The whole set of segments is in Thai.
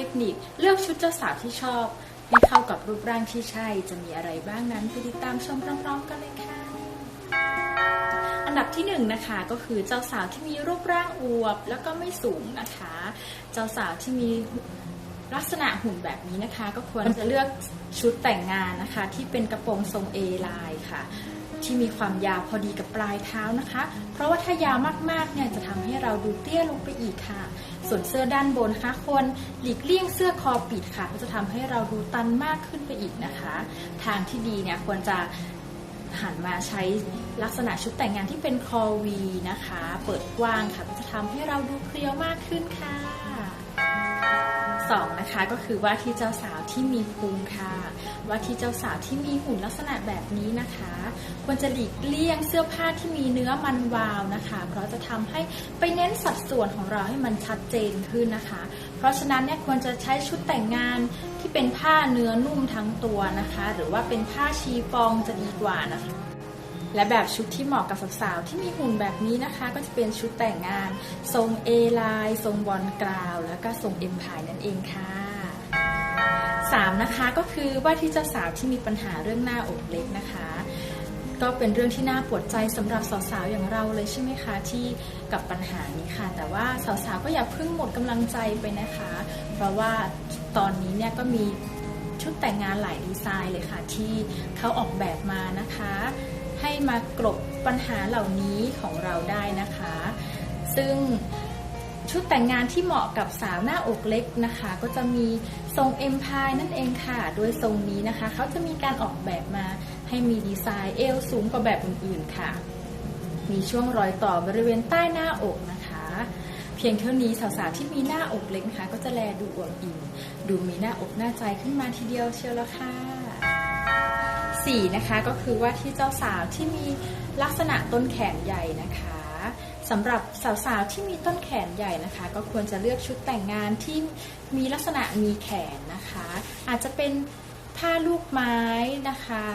ทคนิค เลือกชุดเจ้าสาวที่ชอบ ให้เข้ากับรูปร่างที่ใช่ จะมีอะไรบ้างนั้นไปติดตามชมพร้อมๆกันเลยค่ะ อันดับที่หนึ่งนะคะก็คือเจ้าสาวที่มีรูปร่างอวบ แล้วก็ไม่สูงนะคะ เจ้าสาวที่มี ลักษณะหุ่นแบบนี้นะคะ ก็ควรจะเลือกชุดแต่งงานนะคะ ที่เป็นกระโปรงทรง A ลายค่ะ ที่มีความยาวพอดีกับปลายเท้านะคะ เพราะว่าถ้ายาวมากๆเนี่ยจะทำให้เราดูเตี้ยลงไปอีกค่ะ ส่วนเสื้อด้านบนนะคะควรหลีกเลี่ยงเสื้อคอปิดค่ะเพราะจะทำให้เราดูตันมากขึ้นไปอีกนะคะ ทางที่ดีเนี่ยควรจะหันมาใช้ลักษณะชุดแต่งงานที่เป็นคอวีนะคะ เปิดกว้างค่ะก็จะทำให้เราดูเพรียวมากขึ้นค่ะ สองนะคะก็คือว่าที่เจ้าสาวที่มีพุงค่ะ ว่าที่เจ้าสาวที่มีหุ่นลักษณะแบบนี้นะคะ ควรจะหลีกเลี่ยงเสื้อผ้าที่มีเนื้อมันวาวนะคะ เพราะจะทำให้ไปเน้นสัดส่วนของเราให้มันชัดเจนขึ้นนะคะ เพราะฉะนั้นเนี่ยควรจะใช้ชุดแต่งงานที่เป็นผ้าเนื้อนุ่มทั้งตัวนะคะ หรือว่าเป็นผ้าชีฟองจะดีกว่านะคะ และแบบชุดที่เหมาะกับสาวๆที่มีหุ่นแบบนี้นะคะ ก็จะเป็นชุดแต่งงาน ทรง A ลายทรงบอลกราว แล้วก็ทรงเอ็มพายนั่นเองค่ะสามนะคะก็คือว่าที่เจ้าสาวที่มีปัญหาเรื่องหน้าอกเล็กนะคะ ก็เป็นเรื่องที่น่าปวดใจสำหรับสาวๆอย่างเราเลยใช่ไหมคะที่กับปัญหานี้ค่ะ แต่ว่าสาวๆก็อย่าเพิ่งหมดกำลังใจไปนะคะ เพราะว่าตอนนี้เนี่ยก็มีชุดแต่งงานหลายดีไซน์เลยค่ะ ที่เขาออกแบบมานะคะ ให้มากลบปัญหาเหล่านี้ของเราได้นะคะ ซึ่งชุดแต่งงานที่เหมาะกับสาวหน้าอกเล็กนะคะ ก็จะมีทรงเอ็มพายนั่นเองค่ะ โดยทรงนี้นะคะ เขาจะมีการออกแบบมาให้มีดีไซน์เอวสูงกว่าแบบอื่นๆค่ะ มีช่วงรอยต่อบริเวณใต้หน้าอกนะคะ เพียงเท่านี้สาวๆที่มีหน้าอกเล็กนะคะ ก็จะแลดูอวบอิ่มดูมีหน้าอกหน้าใจขึ้นมาทีเดียวเชียวละค่ะ สี่นะคะ ก็คือว่าที่เจ้าสาวที่มีลักษณะต้นแขนใหญ่นะคะสำหรับสาวๆที่มีต้นแขนใหญ่นะคะ ก็ควรจะเลือกชุดแต่งงานที่มีลักษณะมีแขนนะคะ อาจจะเป็นผ้าลูกไม้นะคะ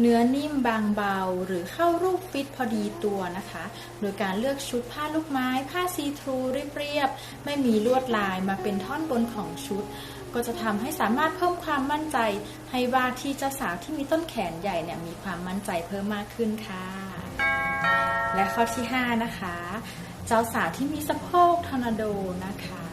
เนื้อนิ่มบางเบาหรือเข้ารูปฟิตพอดีตัวนะคะ โดยการเลือกชุดผ้าลูกไม้ ผ้าซีทรูเรียบๆ ไม่มีลวดลายมาเป็นท่อนบนของชุด ก็จะทำให้สามารถเพิ่มความมั่นใจ ให้ว่าที่เจ้าสาวที่มีต้นแขนใหญ่เนี่ยมีความมั่นใจเพิ่มมากขึ้นค่ะ และข้อที่ 5 นะคะ เจ้าสาวที่มีสะโพกทอร์นาโดนะคะ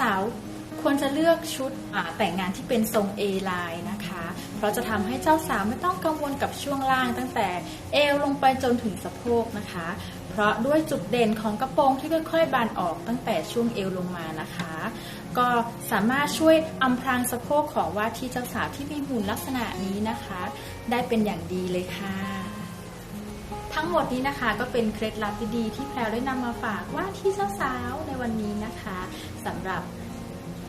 สาวๆ ควรจะเลือกชุดแต่งงานที่เป็นทรง A ลายนะคะ เพราะจะทำให้เจ้าสาวไม่ต้องกังวลกับช่วงล่างตั้งแต่เอวลงไปจนถึงสะโพกนะคะ เพราะด้วยจุดเด่นของกระโปรงที่ค่อยๆ บานออกตั้งแต่ช่วงเอวลงมานะคะ ก็สามารถช่วยอำพรางสะโพกของว่าที่เจ้าสาวที่มีหุ่นลักษณะนี้นะคะ ได้เป็นอย่างดีเลยค่ะทั้งหมดนี้นะคะก็เป็นเคล็ดลับดีๆที่แพรได้นำมาฝากว่าที่เจ้าสาวในวันนี้นะคะสำหรับ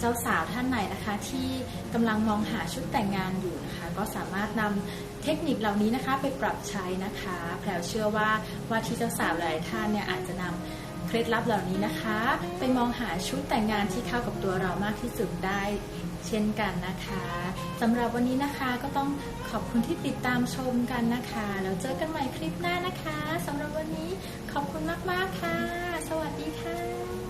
จ้าสาวท่านไหนนะคะ ที่กำลังมองหาชุดแต่งงานอยู่นะคะ ก็สามารถนำเทคนิคเหล่านี้นะคะ ไปปรับใช้นะคะ แพรวเชื่อว่าว่าที่เจ้าสาวหลายท่านเนี่ยอาจจะนำเคล็ดลับเหล่านี้นะคะ ไปมองหาชุดแต่งงานที่เข้ากับตัวเรามากที่สุดได้เช่นกันนะคะสำหรับวันนี้นะคะก็ต้องขอบคุณที่ติดตามชมกันนะคะ แล้วเจอกันใหม่คลิปหน้านะคะสำหรับวันนี้ขอบคุณมากๆค่ะ สวัสดีค่ะ